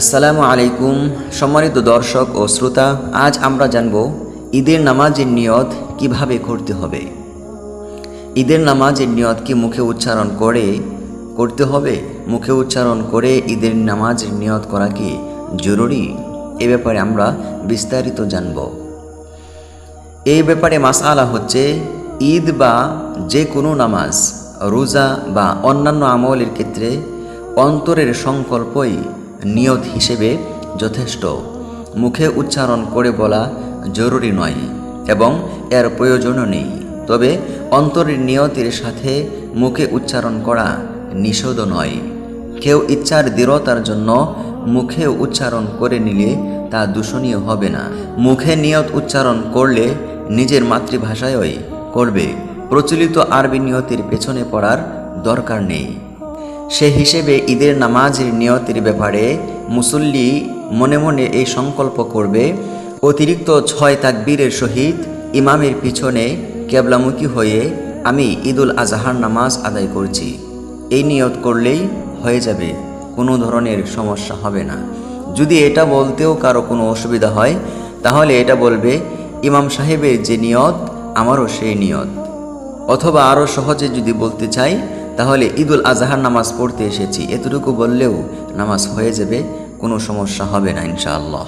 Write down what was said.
আসসালামু আলাইকুম, সম্মানিত দর্শক ও শ্রোতা, আজ আমরা জানব ঈদের নামাজের নিয়ত কীভাবে করতে হবে। ঈদের নামাজের নিয়ত কি মুখে উচ্চারণ করে করতে হবে? মুখে উচ্চারণ করে ঈদের নামাজের নিয়ত করা কি জরুরি? এ ব্যাপারে আমরা বিস্তারিত জানব। এই ব্যাপারে মাসআলা হচ্ছে, ঈদ বা যে কোনো নামাজ, রোজা বা অন্যান্য আমলের ক্ষেত্রে অন্তরের সংকল্পই নিয়ত হিসেবে যথেষ্ট। মুখে উচ্চারণ করে বলা জরুরি নয় এবং এর প্রয়োজনও নেই। তবে অন্তরের নিয়তের সাথে মুখে উচ্চারণ করা নিষেধ নয়। কেউ ইচ্ছার দৃঢ়তার জন্য মুখে উচ্চারণ করে নিলে তা দূষণীয় হবে না। মুখে নিয়ত উচ্চারণ করলে নিজের মাতৃভাষায়ই করবে। প্রচলিত আরবি নিয়তের পেছনে পড়ার দরকার নেই। সে হিসেবে ঈদের নামাজের নিয়তের ব্যাপারে মুসল্লি মনে মনে এই সংকল্প করবে। অতিরিক্ত ছয় তাকবীরের সহিত ইমামের পিছনে কেবলামুখী হয়ে আমি ঈদুল আজহার নামাজ আদায় করছি। এই নিয়ত করলেই হয়ে যাবে, কোনো ধরনের সমস্যা হবে না। যদি এটা বলতেও কারও কোনো অসুবিধা হয়, তাহলে এটা বলবে, ইমাম সাহেবের যে নিয়ত, আমারও সেই নিয়ত। অথবা আরও সহজে যদি বলতে চাই তাহলে ঈদুল আজহার নামাজ পড়তে এসেছি। এতটুকু বললেও নামাজ হয়ে যাবে, কোনো সমস্যা হবে না ইনশাআল্লাহ।